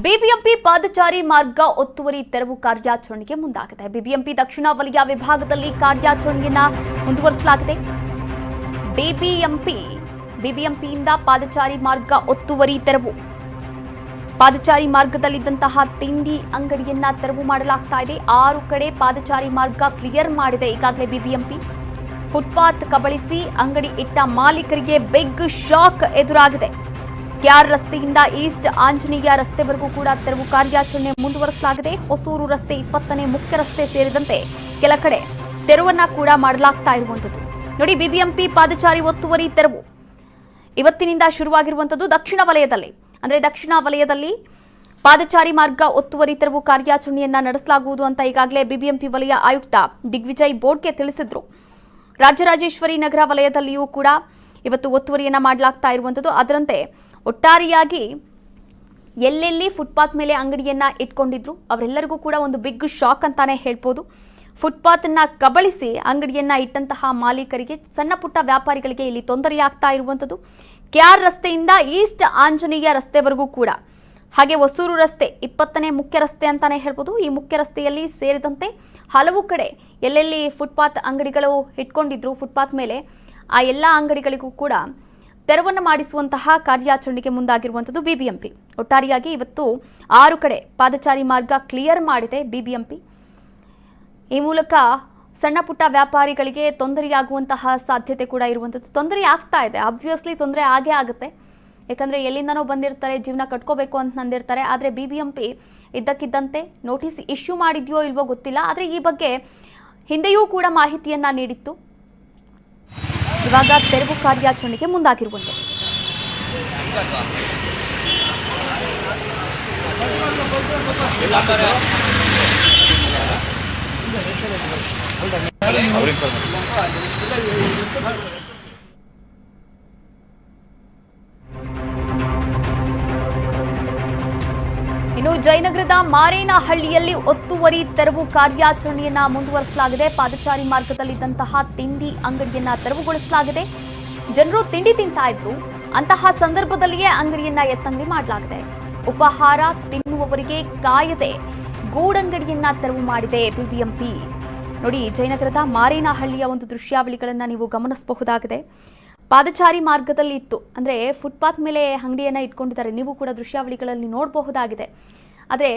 BBMP ಪಾದಚಾರಿ ಮಾರ್ಗ ಒತ್ತುವರಿ ತೆರವು ಕಾರ್ಯಾಚರಣೆಗೆ ಮುಂದಾಗಿದೆ. ಬಿಬಿಎಂಪಿ ದಕ್ಷಿಣ ವಲಯ ವಿಭಾಗದಲ್ಲಿ ಕಾರ್ಯಾಚರಣೆಯನ್ನ ಮುಂದುವರಿಸಲಾಗಿದೆ. ಬಿಬಿಎಂಪಿ, ಬಿಬಿಎಂಪಿಯಿಂದ ಪಾದಚಾರಿ ಮಾರ್ಗ ಒತ್ತುವರಿ ತೆರವು. ಪಾದಚಾರಿ ಮಾರ್ಗದಲ್ಲಿದ್ದಂತಹ ತಿಂಡಿ ಅಂಗಡಿಯನ್ನ ತೆರವು ಮಾಡಲಾಗ್ತಾ ಇದೆ. ಆರು ಕಡೆ ಪಾದಚಾರಿ ಮಾರ್ಗ ಕ್ಲಿಯರ್ ಮಾಡಿದೆ. ಈಗಾಗಲೇ ಬಿಬಿಎಂಪಿ ಫುಟ್ಪಾತ್ ಕಬಳಿಸಿ ಅಂಗಡಿ ಇಟ್ಟ ಮಾಲೀಕರಿಗೆ ಬಿಗ್ ಶಾಕ್ ಎದುರಾಗಿದೆ. ಕ್ಯಾರ್ ರಸ್ತೆಯಿಂದ ಈಸ್ಟ್ ಆಂಜನೇಯ ರಸ್ತೆವರೆಗೂ ಕೂಡ ತೆರವು ಕಾರ್ಯಾಚರಣೆ ಮುಂದುವರಿಸಲಾಗಿದೆ. ಹೊಸೂರು ರಸ್ತೆ ಇಪ್ಪತ್ತನೇ ಮುಖ್ಯ ರಸ್ತೆ ಸೇರಿದಂತೆ ಕೆಲ ಕಡೆ ತೆರವನ್ನ ಕೂಡ ಮಾಡಲಾಗ್ತಾ ಇರುವಂತದ್ದು ನೋಡಿ, ಬಿಬಿಎಂಪಿ ಪಾದಚಾರಿ ಒತ್ತುವರಿ ತೆರವು. ಇವತ್ತಿನಿಂದ ಶುರುವಾಗಿರುವಂತದ್ದು ದಕ್ಷಿಣ ವಲಯದಲ್ಲಿ. ಅಂದ್ರೆ ದಕ್ಷಿಣ ವಲಯದಲ್ಲಿ ಪಾದಚಾರಿ ಮಾರ್ಗ ಒತ್ತುವರಿ ತೆರವು ಕಾರ್ಯಾಚರಣೆಯನ್ನ ನಡೆಸಲಾಗುವುದು ಅಂತ ಈಗಾಗಲೇ ಬಿಬಿಎಂಪಿ ವಲಯ ಆಯುಕ್ತ ದಿಗ್ವಿಜಯ್ ಬೋರ್ಡ್ಗೆ ತಿಳಿಸಿದ್ರು. ರಾಜರಾಜೇಶ್ವರಿ ನಗರ ವಲಯದಲ್ಲಿಯೂ ಕೂಡ ಇವತ್ತು ಒತ್ತುವರಿಯನ್ನ ಮಾಡಲಾಗ್ತಾ ಇರುವಂತದ್ದು ಅದರಂತೆ ಒಟ್ಟಾರೆಯಾಗಿ ಎಲ್ಲೆಲ್ಲಿ ಫುಟ್ಪಾತ್ ಮೇಲೆ ಅಂಗಡಿಯನ್ನು ಇಟ್ಕೊಂಡಿದ್ರು, ಅವರೆಲ್ಲರಿಗೂ ಕೂಡ ಒಂದು ಬಿಗ್ ಶಾಕ್ ಅಂತಾನೆ ಹೇಳ್ಬೋದು. ಫುಟ್ಪಾತನ್ನು ಕಬಳಿಸಿ ಅಂಗಡಿಯನ್ನ ಇಟ್ಟಂತಹ ಮಾಲೀಕರಿಗೆ, ಸಣ್ಣ ಪುಟ್ಟ ವ್ಯಾಪಾರಿಗಳಿಗೆ ಇಲ್ಲಿ ತೊಂದರೆಯಾಗ್ತಾ ಇರುವಂತದ್ದು ಕ್ಯಾರ್ ರಸ್ತೆಯಿಂದ ಈಸ್ಟ್ ಆಂಜನೇಯ ರಸ್ತೆವರೆಗೂ ಕೂಡ. ಹಾಗೆ ಹೊಸೂರು ರಸ್ತೆ, ಇಪ್ಪತ್ತನೇ ಮುಖ್ಯ ರಸ್ತೆ ಅಂತಾನೆ ಹೇಳ್ಬೋದು. ಈ ಮುಖ್ಯ ರಸ್ತೆಯಲ್ಲಿ ಸೇರಿದಂತೆ ಹಲವು ಕಡೆ ಎಲ್ಲೆಲ್ಲಿ ಫುಟ್ಪಾತ್ ಅಂಗಡಿಗಳು ಇಟ್ಕೊಂಡಿದ್ರು ಫುಟ್ಪಾತ್ ಮೇಲೆ, ಆ ಎಲ್ಲ ಅಂಗಡಿಗಳಿಗೂ ಕೂಡ ತೆರವನ್ನು ಮಾಡಿಸುವಂತಹ ಕಾರ್ಯಾಚರಣೆಗೆ ಮುಂದಾಗಿರುವಂಥದ್ದು ಬಿಬಿಎಂಪಿ. ಒಟ್ಟಾರೆಯಾಗಿ ಇವತ್ತು ಆರು ಕಡೆ ಪಾದಚಾರಿ ಮಾರ್ಗ ಕ್ಲಿಯರ್ ಮಾಡಿದೆ ಬಿಬಿಎಂಪಿ. ಈ ಮೂಲಕ ಸಣ್ಣ ಪುಟ್ಟ ವ್ಯಾಪಾರಿಗಳಿಗೆ ತೊಂದರೆಯಾಗುವಂತಹ ಸಾಧ್ಯತೆ ಕೂಡ ಇರುವಂಥದ್ದು. ತೊಂದರೆ ಆಗ್ತಾ ಇದೆ. ಅಬ್ವಿಯಸ್ಲಿ ತೊಂದರೆ ಆಗೇ ಆಗುತ್ತೆ. ಯಾಕಂದರೆ ಎಲ್ಲಿಂದನೋ ಬಂದಿರ್ತಾರೆ, ಜೀವನ ಕಟ್ಕೋಬೇಕು ಅಂತ ನಂದಿರ್ತಾರೆ. ಆದರೆ ಬಿ ಬಿ ಎಂ ಪಿ ಇದ್ದಕ್ಕಿದ್ದಂತೆ ನೋಟಿಸ್ ಇಶ್ಯೂ ಮಾಡಿದ್ಯೋ ಇಲ್ವೋ ಗೊತ್ತಿಲ್ಲ. ಆದರೆ ಈ ಬಗ್ಗೆ ಹಿಂದೆಯೂ ಕೂಡ ಮಾಹಿತಿಯನ್ನು ನೀಡಿತ್ತು. ಇವಾಗ ತೆರವು ಕಾರ್ಯಾಚರಣೆಗೆ ಮುಂದಾಗಿರುವಂಥದ್ದು. ಇನ್ನು ಜಯನಗರದ ಮಾರೇನಹಳ್ಳಿಯಲ್ಲಿ ಒತ್ತುವರಿ ತೆರವು ಕಾರ್ಯಾಚರಣೆಯನ್ನ ಮುಂದುವರಿಸಲಾಗಿದೆ. ಪಾದಚಾರಿ ಮಾರ್ಗದಲ್ಲಿದ್ದಂತಹ ತಿಂಡಿ ಅಂಗಡಿಯನ್ನ ತೆರವುಗೊಳಿಸಲಾಗಿದೆ. ಜನರು ತಿಂಡಿ ತಿಂತಾ ಇದ್ರು. ಅಂತಹ ಸಂದರ್ಭದಲ್ಲಿಯೇ ಅಂಗಡಿಯನ್ನ ಎತ್ತಂಗಡಿ ಮಾಡಲಾಗಿದೆ. ಉಪಹಾರ ತಿನ್ನುವವರಿಗೆ ಕಾಯದೆ ಗೂಡಂಗಡಿಯನ್ನ ತೆರವು ಮಾಡಿದೆ ಬಿಬಿಎಂಪಿ. ನೋಡಿ, ಜಯನಗರದ ಮಾರೇನಹಳ್ಳಿಯ ಒಂದು ದೃಶ್ಯಾವಳಿಗಳನ್ನ ನೀವು ಗಮನಿಸಬಹುದಾಗಿದೆ. ಪಾದಚಾರಿ ಮಾರ್ಗದಲ್ಲಿ ಇತ್ತು ಅಂದರೆ, ಫುಟ್ಪಾತ್ ಮೇಲೆ ಅಂಗಡಿಯನ್ನು ಇಟ್ಕೊಂಡಿದ್ದಾರೆ. ನೀವು ಕೂಡ ದೃಶ್ಯಾವಳಿಗಳಲ್ಲಿ ನೋಡಬಹುದಾಗಿದೆ. ಆದರೆ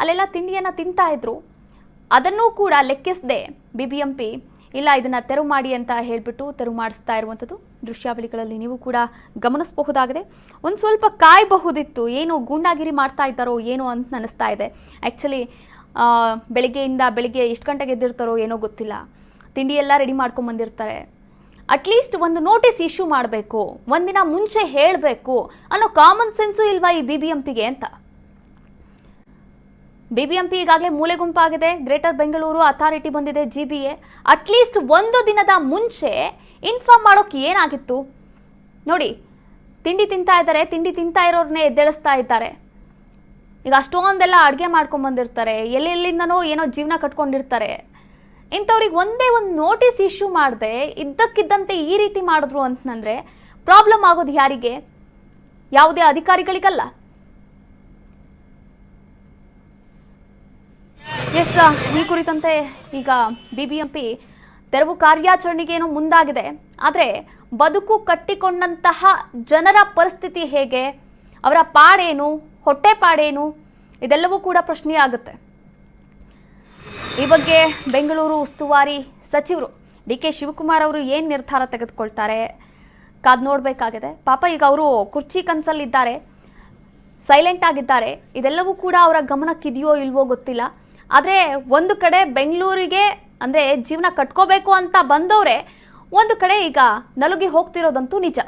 ಅಲ್ಲೆಲ್ಲ ತಿಂಡಿಯನ್ನು ತಿಂತಾ ಇದ್ರು. ಅದನ್ನೂ ಕೂಡ ಲೆಕ್ಕಿಸದೆ ಬಿ ಬಿ ಎಂ ಪಿ ಇಲ್ಲ, ಇದನ್ನು ತೆರವು ಮಾಡಿ ಅಂತ ಹೇಳಿಬಿಟ್ಟು ತೆರವು ಮಾಡಿಸ್ತಾ ಇರುವಂಥದ್ದು ದೃಶ್ಯಾವಳಿಗಳಲ್ಲಿ ನೀವು ಕೂಡ ಗಮನಿಸಬಹುದಾಗಿದೆ. ಒಂದು ಸ್ವಲ್ಪ ಕಾಯಬಹುದಿತ್ತು, ಏನು ಗೂಂಡಾಗಿರಿ ಮಾಡ್ತಾ ಇದ್ದಾರೋ ಏನೋ ಅಂತ ಅನಿಸ್ತಾ ಇದೆ. ಆ್ಯಕ್ಚುಲಿ ಬೆಳಿಗ್ಗೆಯಿಂದ ಬೆಳಿಗ್ಗೆ ಎಷ್ಟು ಗಂಟೆಗೆ ಎದ್ದಿರ್ತಾರೋ ಏನೋ ಗೊತ್ತಿಲ್ಲ. ತಿಂಡಿ ಎಲ್ಲ ರೆಡಿ ಮಾಡ್ಕೊಂಡು ಬಂದಿರ್ತಾರೆ. ಅಟ್ಲೀಸ್ಟ್ ಒಂದು ನೋಟಿಸ್ ಇಶ್ಯೂ ಮಾಡಬೇಕು, ಒಂದಿನ ಮುಂಚೆ ಹೇಳಬೇಕು ಅನ್ನೋ ಕಾಮನ್ ಸೆನ್ಸು ಇಲ್ವಾ ಈ ಬಿ ಬಿ ಎಂ ಪಿಗೆ ಅಂತ. ಬಿ ಬಿ ಎಂ ಈಗಾಗಲೇ ಮೂಲೆ ಗುಂಪಾಗಿದೆ. ಗ್ರೇಟರ್ ಬೆಂಗಳೂರು ಅಥಾರಿಟಿ ಬಂದಿದೆ G B A at least ಒಂದು ದಿನದ ಮುಂಚೆ ಇನ್ಫಾರ್ಮ್ ಮಾಡೋಕೆ ಏನಾಗಿತ್ತು? ನೋಡಿ, ತಿಂಡಿ ತಿಂತಾ ಇದ್ದಾರೆ, ತಿಂಡಿ ತಿಂತಾ ಇರೋರನ್ನೇ ಎದ್ದೇಳಿಸ್ತಾ ಇದ್ದಾರೆ. ಈಗ ಅಷ್ಟೊಂದೆಲ್ಲ ಅಡುಗೆ ಮಾಡ್ಕೊಂಡು ಬಂದಿರ್ತಾರೆ. ಎಲ್ಲೆಲ್ಲಿಂದನೋ ಏನೋ ಜೀವನ ಕಟ್ಕೊಂಡಿರ್ತಾರೆ. ಇಂಥವ್ರಿಗೆ ಒಂದೇ ಒಂದು ನೋಟಿಸ್ ಇಶ್ಯೂ ಮಾಡದೆ, ಇದ್ದಕ್ಕಿದ್ದಂತೆ ಈ ರೀತಿ ಮಾಡಿದ್ರು ಅಂತಂದರೆ ಪ್ರಾಬ್ಲಮ್ ಆಗೋದು ಯಾರಿಗೆ? ಯಾವುದೇ ಅಧಿಕಾರಿಗಳಿಗಲ್ಲ. ಎಸ್ ಈ ಕುರಿತಂತೆ ಈಗ ಬಿ ಬಿ ಎಂ ಪಿ ತೆರವು ಕಾರ್ಯಾಚರಣೆಗೇನು ಮುಂದಾಗಿದೆ. ಆದರೆ ಬದುಕು ಕಟ್ಟಿಕೊಂಡಂತಹ ಜನರ ಪರಿಸ್ಥಿತಿ ಹೇಗೆ? ಅವರ ಪಾಡೇನು? ಹೊಟ್ಟೆ ಪಾಡೇನು? ಇದೆಲ್ಲವೂ ಕೂಡ ಪ್ರಶ್ನೆಯಾಗುತ್ತೆ ಈ ಬಗ್ಗೆ ಬೆಂಗಳೂರು ಉಸ್ತುವಾರಿ ಸಚಿವರು ಡಿ ಕೆ ಶಿವಕುಮಾರ್ ಅವರು ಏನು ನಿರ್ಧಾರ ತೆಗೆದುಕೊಳ್ತಾರೆ? ಕಾದ್ ನೋಡಬೇಕಾಗಿದೆ. ಪಾಪ ಈಗ ಅವರು ಕುರ್ಚಿ ಕನಸಲ್ಲಿದ್ದಾರೆ. ಸೈಲೆಂಟ್ ಆಗಿದ್ದಾರೆ. ಇದೆಲ್ಲವೂ ಕೂಡ ಅವರ ಗಮನಕ್ಕಿದೆಯೋ ಇಲ್ವೋ ಗೊತ್ತಿಲ್ಲ. ಆದರೆ ಒಂದು ಕಡೆ ಬೆಂಗಳೂರಿಗೆ ಅಂದರೆ ಜೀವನ ಕಟ್ಕೋಬೇಕು ಅಂತ ಬಂದವರೇ, ಒಂದು ಕಡೆ ಈಗ ನಲುಗಿ ಹೋಗ್ತಿರೋದಂತೂ ನಿಜ.